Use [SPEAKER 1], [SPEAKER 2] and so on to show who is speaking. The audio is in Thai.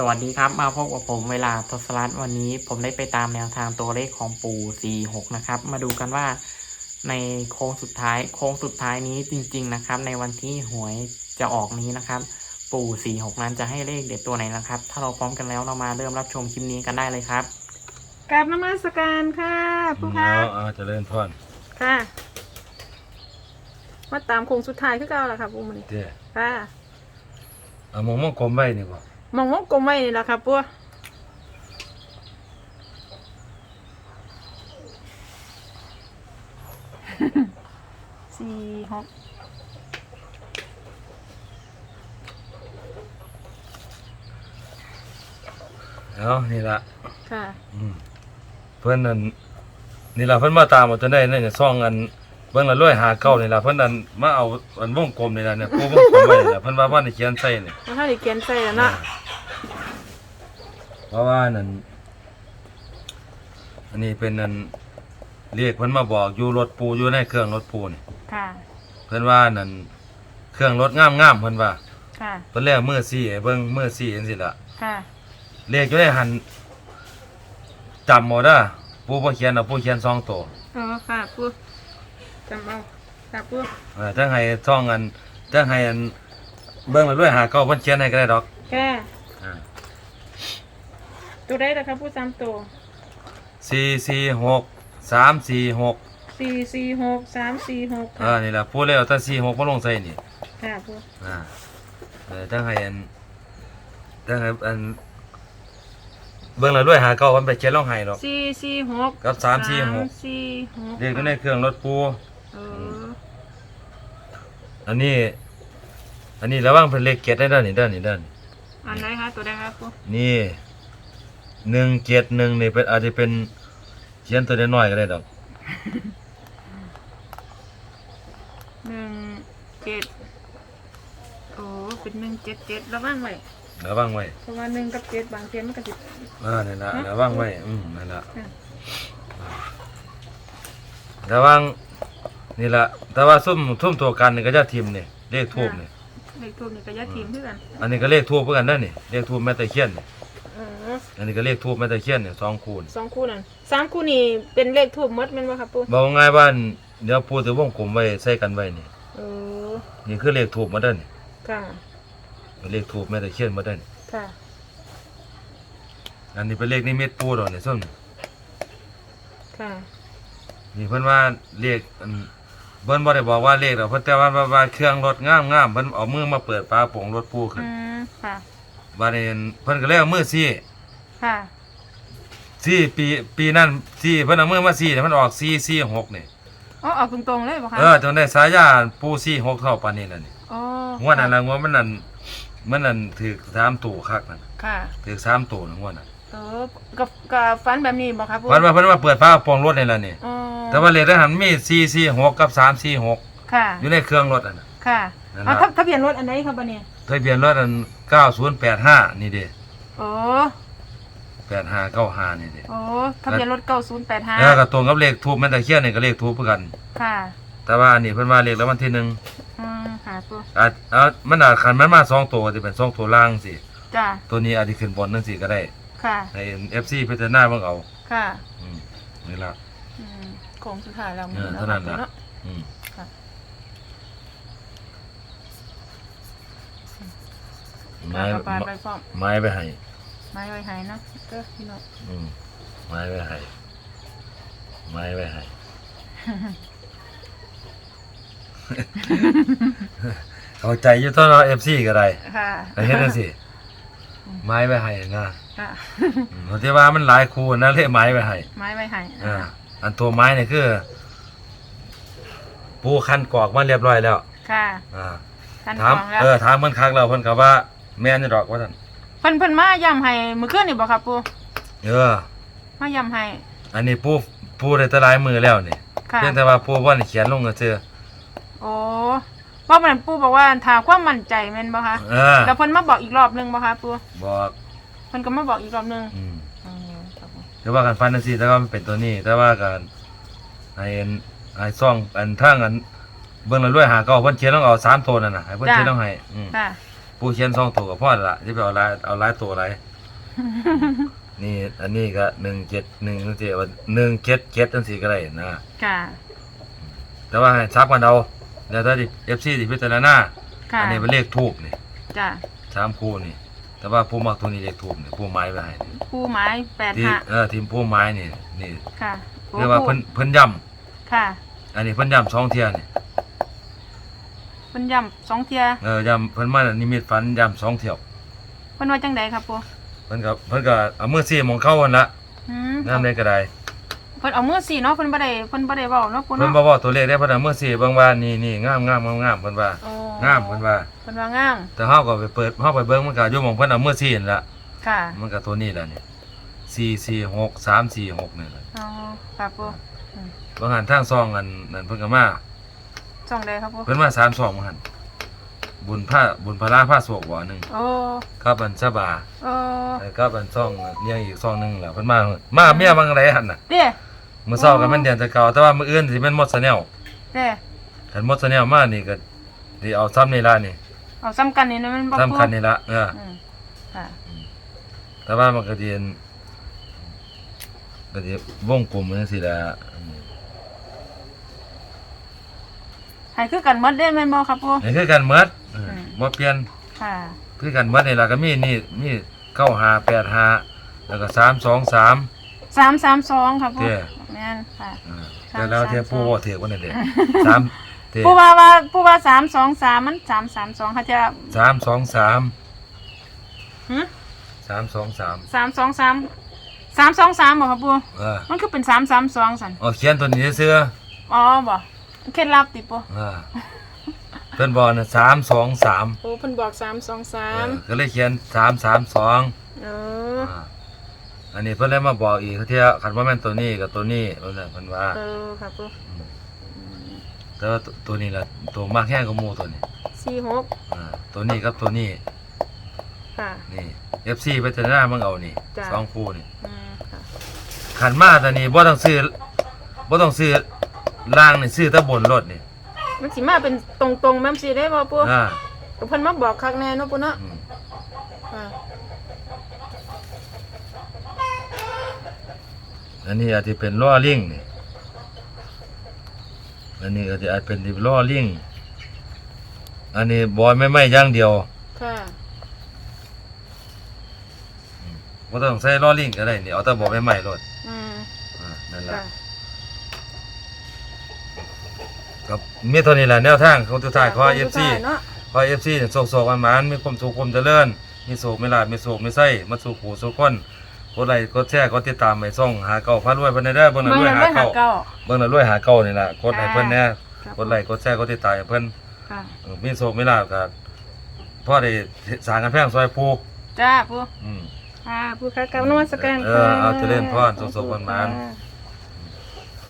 [SPEAKER 1] สวัสดีครับมาพบกับผมเวลาทศรัตน์วันนี้ผมได้ไปตามแนวทางตัวเลขของปู่46 นะครับ มาดูกันว่าในโค้งสุดท้ายโค้งสุดท้ายนี้จริง ๆ นะครับ ในวันที่หวยจะออกนี้นะครับ ปู่46 นั้นจะให้เลขเด็ดตัวไหนนะครับ ถ้าเราพร้อมกันแล้วเรามาเริ่มรับชมคลิปนี้กันได้เลยครับ
[SPEAKER 2] กราบนมัสการค่ะผู้ค้า
[SPEAKER 3] เอาเอาเจริญพร
[SPEAKER 2] ค่ะมาตามโค้งสุดท้ายคือเก่าล่ะค่ะปูมัน
[SPEAKER 3] เด้อ
[SPEAKER 2] ค่ะ
[SPEAKER 3] เอามองมองกลมไว้นี่บ่
[SPEAKER 2] มองวงกลมไว้นี่ล่ะค่ะปูสี่หก
[SPEAKER 3] เอานี่ละ
[SPEAKER 2] ค่ะ
[SPEAKER 3] อืมเพิ่นนั่นนี่ล่ะเพิ่นมาตามเอาจนได้นั่นน่ะซ่องอันเบิ่งละรวยหาเก้านี่ล่ะเพิ่นนั่นมาเอาอันวงกลมนี่ล่ะเนี่ยปูวงกลมไว้นี่ล่ะเพิ่นว่าว่านี่เขียนใส่นี่
[SPEAKER 2] แล้วถ้าได้เขียนใส่แล้วนะ
[SPEAKER 3] เพราะว่านั่นอันนี้เป็นนั่นเรียกเพิ่นมาบอกอยู่รถปูอยู่ในเครื่องรถปูนี่
[SPEAKER 2] ค่ะ
[SPEAKER 3] เพิ่นว่านั่นเครื่องรถงามๆเพิ่นว่า
[SPEAKER 2] ค่ะ
[SPEAKER 3] เพิ่นแล้วมือซี่ให้เบิ่งมือซี่จังซี่ล่ะ
[SPEAKER 2] ค่ะ
[SPEAKER 3] เลขอยู่ในหันจำหมดอะผู้บ่เขียนเอาผู้เขียนสองตัว
[SPEAKER 2] เออค่ะปูจำเอาค่ะปู
[SPEAKER 3] เออจังให้ท่องอันจังให้อันเบิ่งแล้วด้วยหาเก้าเพิ่นเขียนให้ก็ได้ดอก
[SPEAKER 2] แก่
[SPEAKER 3] อ่า
[SPEAKER 2] ตัวได้แล้วค่ะปูสามตัว
[SPEAKER 3] สี่สี่หกสามสี่หก
[SPEAKER 2] สี่สี่หกสามสี่หก
[SPEAKER 3] เออนี่ล่ะผู้แล้วถ้าสี่หกบ่ลงใส่นี่
[SPEAKER 2] ค่ะปู
[SPEAKER 3] อ่าเออจังให้อันจังให้อันเบิ่งแล้วด้วยหาเก้าเพิ่นไปเขียนลงให้ดอก
[SPEAKER 2] สี่สี่หก
[SPEAKER 3] กับสามสี่หก
[SPEAKER 2] สามสี่หก
[SPEAKER 3] เลขอยู่ในเครื่องรถปู
[SPEAKER 2] เออ
[SPEAKER 3] อันนี้ อันนี้ระวังเป็นเลขเกียรได้ด้านนี้ด้านนี้ด้านนี้
[SPEAKER 2] อันไหนคะตัวใดครับปู
[SPEAKER 3] นี่ หนึ่งเจ็ดหนึ่งนี่เป็นอาจจะเป็นเขียนตัวน้อยๆก็ได้ดอก
[SPEAKER 2] หนึ่งเจ็ดโอ้เป็นหนึ่งเจ็ดเจ็ดระวังไว้
[SPEAKER 3] ระวังไว้
[SPEAKER 2] เพราะว่าหนึ่งกับเจ็ดบางเทีมันก็สิ
[SPEAKER 3] อ่านี่นละระวังไว้อืมนั่นละ
[SPEAKER 2] ค่ะ
[SPEAKER 3] ระวังนี่ละแต่ว่าซุ่มซุ่มตัวกันนี่ก็จะทิมนี่เลขทูบนี่
[SPEAKER 2] เลขทูบนี่ก็อยาทีมเพื่อกัน
[SPEAKER 3] อันนี้ก็เลขทูบเพื่อกันได้อนี่เลขทูบแม่ตะเคียนนี่
[SPEAKER 2] เออ
[SPEAKER 3] อันนี้ก็เลขทูบแม่ตะเคียนนี่สองคูณ
[SPEAKER 2] สองคู่นั่นสามคู่นี่เป็นเลขทูบหมดแมันว่าครับปู
[SPEAKER 3] บอกง่ายว่าเดี๋ยวปูจะวงกลมไว้ใส่กันไว้นี่
[SPEAKER 2] เออ
[SPEAKER 3] นี่คือเลขทูบมาเด้อนี่
[SPEAKER 2] ค่ะ
[SPEAKER 3] เป็นเลขทูบแม่ตะเคียนมาเด้อนี่
[SPEAKER 2] ค่ะ
[SPEAKER 3] อันนี้เป็นเลขนิมิตปูดอกนี่ส้มนี่
[SPEAKER 2] ค่ะ
[SPEAKER 3] นี่เพิ่นว่าเลขอันเพิ่นบ่ได้บอกว่าเลขดอกเพิ่นแต่ว่าว่าว่าเครื่องรถงามๆเพิ่นเอามือมาเปิดฝาโปร่งรถปูขึ้น
[SPEAKER 2] อืมค่ะ
[SPEAKER 3] บาดนี้เพิ่นก็เลยเอามือซี่
[SPEAKER 2] ค่ะ
[SPEAKER 3] ซี่ปีปีนั้นซี่เพิ่นเอามือมาซี่เนี่ยมันออก4 4 6นี่
[SPEAKER 2] อ๋อออกตรงๆเลยป่ะคะ
[SPEAKER 3] เออจนได้สายาปูซี่6เท่าปานนี้นั่นนี่
[SPEAKER 2] อ๋อง
[SPEAKER 3] วดนั้นละงวดมันนั่นมันนั่นถูก3ตัวคักนั่น
[SPEAKER 2] ค่ะ
[SPEAKER 3] ถูก3ตัวนั่นงวดนั้น
[SPEAKER 2] เออกับกับฟันแบบนี้บ่ครับปู
[SPEAKER 3] เพิ่นว่าเพิ่นว่าเปิดฝาโปร่งรถนี่ล่ะนี่
[SPEAKER 2] อ๋อ
[SPEAKER 3] แต่ว่าเลขทหารมี4 4 6กับ3 4 6
[SPEAKER 2] ค่ะ
[SPEAKER 3] อยู่ในเครื่องรถอันนั้น
[SPEAKER 2] ค่ะ
[SPEAKER 3] นั่น
[SPEAKER 2] เอา
[SPEAKER 3] ล่ะ
[SPEAKER 2] ทะทะเบียนรถอันไหนครับบันเนี่ย
[SPEAKER 3] ทะเบียนรถอัน9085นี่เด้
[SPEAKER 2] โอ้
[SPEAKER 3] 8595นี่เด้
[SPEAKER 2] โอ้ทะเบียนรถเก้าศูนย์แปดห้า
[SPEAKER 3] แล้วก็ตรงกับเลขทูบแม่ตะเคียนนี่ก็เลขทูบเพื่อกัน
[SPEAKER 2] ค่ะ
[SPEAKER 3] แต่ว่าอันนี้เพิ่นว่าเลขแล้ววันที่หนึ่ง
[SPEAKER 2] อืมค่ะปู
[SPEAKER 3] อาจเอามันอาจคันมันมาสองตัวก็สิเป็นสองตัวล่างสิ
[SPEAKER 2] จ้า
[SPEAKER 3] ตัวนี้อาจจะขึ้นบนนั่นสิก็ได้
[SPEAKER 2] ค่ะ
[SPEAKER 3] ใน FC พิจารณาเบิ่งเอา
[SPEAKER 2] ค่ะ
[SPEAKER 3] อืมนี่ล่ะ
[SPEAKER 2] อืมโค้งสุดท้ายแล้ว
[SPEAKER 3] เออเท่านั้นล่ะ
[SPEAKER 2] เนาะ
[SPEAKER 3] อืม
[SPEAKER 2] ค่ะ
[SPEAKER 3] ไม้
[SPEAKER 2] กระปานไปพร้อม
[SPEAKER 3] ไม้ไปให้
[SPEAKER 2] ไม้ไว้ใหายนะเด้อพี่น้อง
[SPEAKER 3] อืมไม้ไปให้ไม้ไปให้ เข้าใจอยู่ตัวเนาะ FC ก็ได้
[SPEAKER 2] ค่ะ
[SPEAKER 3] ไปเฮ็ดจังซี่ไม้ไปให้นะ
[SPEAKER 2] ค่ะ
[SPEAKER 3] อืมเพราะที่ว่ามันหลายคูนะเลยไม้ไปให้
[SPEAKER 2] ไม้ไว้ใหาย
[SPEAKER 3] อ่า อันตัวไม้เนี่ยคือ ปูคันกรอกมาเรียบร้อยแล้ว
[SPEAKER 2] ค่ะ
[SPEAKER 3] อ่า
[SPEAKER 2] ทัน
[SPEAKER 3] ถาม
[SPEAKER 2] ของแล้ว
[SPEAKER 3] เออถามเพิ่นคักแล้วเพิ่นก็ว่า แม่นอยู่ดอกว่าซั่น
[SPEAKER 2] เพิ่นเพิ่นมาย้ำให้มื้อคืนนี่บ่ครับปู
[SPEAKER 3] เออ
[SPEAKER 2] มาย้ำให้
[SPEAKER 3] อันนี้ปูปูได้แตะลายมือแล้วนี่
[SPEAKER 2] ค่ะ
[SPEAKER 3] เพียงแต่ว่าปูบ่ได้เขียนลงซื่อ
[SPEAKER 2] โอ้ว่ามันปูบอกว่าถ้าความมั่นใจแม่นบ่คะ
[SPEAKER 3] เออ
[SPEAKER 2] แล้วเพิ่นมาบอกอีกรอบหนึงบ่คะปู
[SPEAKER 3] บอก
[SPEAKER 2] เพิ่นก็มาบอกอีกรอบหนึง
[SPEAKER 3] อืม
[SPEAKER 2] อืมครับผม
[SPEAKER 3] แต่ว่ากันฟันจังซี่แต่ว่ามันเป็นตัวนี้ แต่ว่ากันให้อันให้ซ่องอันทางอันเบิ่งแล้วรวยหาเก็เพิ่นเขียนลงเอาสามตัวนั่นน่ะให้เพิ่นเขียนลงให้อืม
[SPEAKER 2] ค่ะ
[SPEAKER 3] ปูเขียนสองตัวกับพ่อละที่ไปเอาหลายเอาหลายตัวหลายนี่อันนี้ก็หนึ่งเจ็ดหนึ่งเจ็ดหนึ่งเจ็ดเจ็ดจังสี่ก็ได้นะ
[SPEAKER 2] ค่ะ
[SPEAKER 3] แต่ว่าให้ซับกันเอาแล้วถ้าดิเอฟซีดิพิจารณา
[SPEAKER 2] ค่ะ
[SPEAKER 3] อันนี้เป็นเลขทูบนี่
[SPEAKER 2] จ้ะ
[SPEAKER 3] สามคู่นี่ แต่ว่าผู้มักตัวนี้เลขทูบนี่ผู้ไม้ไปให้นี่
[SPEAKER 2] ผู้ไม้แปด
[SPEAKER 3] ที่
[SPEAKER 2] ห้า
[SPEAKER 3] เออทีมผู้ไม้นี่นี่
[SPEAKER 2] ค่ะโอ้
[SPEAKER 3] เรียกว่า
[SPEAKER 2] ผู้
[SPEAKER 3] เพิ่นเพิ่นย่
[SPEAKER 2] ค่ะำ
[SPEAKER 3] อันนี้เพิ่นย่ำสองเทียนี่
[SPEAKER 2] เพิ่นย่ำสองเทีย
[SPEAKER 3] เออย่ำเพิ่นมานิมิตฝันย่ำสองเที่ยว
[SPEAKER 2] เพิ่นว่าจังไดครับปู
[SPEAKER 3] เพิ่นก็เพิ่นก็เอามือซี่หมองเข้าวันละ
[SPEAKER 2] อืม
[SPEAKER 3] น้ำในกระได
[SPEAKER 2] เพิ่นเอามือสีเนาะเพิ่นบ่ได้เพิ่นบ่ได้เว้าเนาะปู
[SPEAKER 3] เพิ่น
[SPEAKER 2] เนาะ
[SPEAKER 3] บ่บอกตัวเลขได้เพิ่นเอามือซี่เบิ่งว่านี่นี่งามงามงามงามเพิ่นว่า
[SPEAKER 2] โอ้
[SPEAKER 3] งามเพิ่นว่า
[SPEAKER 2] เพิ่นว่างาม
[SPEAKER 3] แต่เฮาก็ไปเปิดเฮาไปเบิ่งมันก็อยู่หม่องเพิ่นเอามือซี่นั่นล่ะ
[SPEAKER 2] ค่ะ
[SPEAKER 3] มันก็ตัวนี้แหละนี่สี่สี่หกสามสี่หกนี่แหละ
[SPEAKER 2] อ๋อครับปู
[SPEAKER 3] บางหันทางซองอันนั่นเพิ่นก็มา
[SPEAKER 2] ช่องใดครับปู
[SPEAKER 3] เพิ่นมาสามซองบางหันบุญผ้าบุญพลาผ้าสวกบ่หนึง
[SPEAKER 2] โอ้
[SPEAKER 3] ครับอันชะบา
[SPEAKER 2] โอ้
[SPEAKER 3] แล้วก็อันซองเนี่ยอีกซองหนึงแหละเพิ่นมามาเมียบางไรหั่นน่ะ
[SPEAKER 2] เด้
[SPEAKER 3] มื้อเช้าก็แม่นเดือนแต่เก่าแต่ว่ามื้ออื่นสิแม่นหมดซะแนว
[SPEAKER 2] เด้
[SPEAKER 3] คันหมดซะแนวมานี่ก็สิเอาซ้ำนี่ล่ะนี่
[SPEAKER 2] เอาซ้ำกันนี่นะมันบ่
[SPEAKER 3] สำคัญนี่ล่ะเออ
[SPEAKER 2] อืมค่ะ
[SPEAKER 3] แต่ว่ามันก็สิอันก็สิวงกลมจังซี่ล่ะ
[SPEAKER 2] ให้คือกันหมดเด้แม่นบ่ครับปู
[SPEAKER 3] นี่คือกันหมดเออ
[SPEAKER 2] อืม
[SPEAKER 3] บ่เปลี่ยน
[SPEAKER 2] ค่ะ
[SPEAKER 3] คือกันหมดนี่ล่ะก็มีนี่มีเก้าห้าแปดห้าแล้วก็สามสองสาม
[SPEAKER 2] 332ครับปู
[SPEAKER 3] เด้
[SPEAKER 2] แม่นค่ะ
[SPEAKER 3] อ่าแต่แล้วเทียบผู้ว่าเทียบกันนี่เด็สามเทีย
[SPEAKER 2] ปูว่าว่าปูว่า323มัน332เขาจะ
[SPEAKER 3] สามสองสาม
[SPEAKER 2] หึ
[SPEAKER 3] สามสองสาม
[SPEAKER 2] 323 323บ่ครับปู
[SPEAKER 3] เออ
[SPEAKER 2] มันคือเป็น332ซั่น
[SPEAKER 3] เอาเขียนตัวนี้เสื้อ
[SPEAKER 2] อ๋อบ่ เคล็ดลับติปู
[SPEAKER 3] เออเพื่อนบอกนะสามสองสาม
[SPEAKER 2] โอ้เพิ่นบอก323
[SPEAKER 3] ก็เลยเขียนสามสามสอง
[SPEAKER 2] เออ
[SPEAKER 3] อันนี้เพื่อนเลยมาบอกอีกเที่ยขันว่าแม่นตัวนี้กับตัวนี้เพื่อนน่ะเพื่อนว่า
[SPEAKER 2] เออครับปู
[SPEAKER 3] แต่ว่าตัวตัวนี้ละตัวมากแห้งกับหมูตัวนี้
[SPEAKER 2] 46
[SPEAKER 3] อ่าตัวนี้กับตัวนี้
[SPEAKER 2] ค่ะ
[SPEAKER 3] นี่เอฟซีไปเจอหน้ามึงเอานี่
[SPEAKER 2] จ้ะ
[SPEAKER 3] สองคู่นี่
[SPEAKER 2] อืมค่ะ
[SPEAKER 3] ขันมาตอนนี้บ่ต้องซื้อบ่ต้องซื้อ ล่างนี่ซื้อแตะบนรถนี่
[SPEAKER 2] มันสิมาเป็นตรงๆแม่นสิได้บ่ปู
[SPEAKER 3] อ่า
[SPEAKER 2] ก็เพิ่นมาบอกคักแน่เนาะปูเนาะ
[SPEAKER 3] อืม
[SPEAKER 2] ค่ะ
[SPEAKER 3] อันนี้อาจจะเป็นล้อลิงนี่อันนี้อาจจะอาจเป็นดิบล้อลิงอันนี้บอยไม่ไม่อย่างเดียว
[SPEAKER 2] ค่ะ
[SPEAKER 3] บ่ต้องใส่ล้อลิงก็ได้นี่เอาแต่บอยไม่ไม่รถ
[SPEAKER 2] อืม
[SPEAKER 3] อ่านั่นล่ะ
[SPEAKER 2] ค่ะ
[SPEAKER 3] ครับมีเท่านี้แหละแนวทางของทุกท่ายขอ
[SPEAKER 2] ขบคุณ
[SPEAKER 3] FC
[SPEAKER 2] ค่ะเนาะ
[SPEAKER 3] ขอ FC เนี่ยโศกๆหวานๆมีความสุขความเจริญมีโศกไม่ลาบมีโศกไม่ไส้มาสู่ผู้สู่คนกดไลค์กดแชร์กดติดตามให้ช่องหาเก่าพารวยเพิ่นได้เด้อเบิ่ง
[SPEAKER 2] เมื
[SPEAKER 3] น่ะ
[SPEAKER 2] อง
[SPEAKER 3] รวย
[SPEAKER 2] นั้น
[SPEAKER 3] หา
[SPEAKER 2] ด้วยหา
[SPEAKER 3] เก่า
[SPEAKER 2] เก้า
[SPEAKER 3] เบิ่งน่ะรวยหาเก่านี่ล่ะกดให้เพิ่นแหน่
[SPEAKER 2] ครับ
[SPEAKER 3] กดไลค์กดแชร์กดติดตามให้เพิ่น
[SPEAKER 2] ค่ะ
[SPEAKER 3] เออมีโศกไม่ลาบก็พ่อได้สร้างกำแพงซอยปู
[SPEAKER 2] จ้าปู
[SPEAKER 3] อืม
[SPEAKER 2] ค่ะปูค่ะกราบนมัสการ
[SPEAKER 3] เออเอาเจริญพรสุขๆหวานๆ
[SPEAKER 2] ค่ะ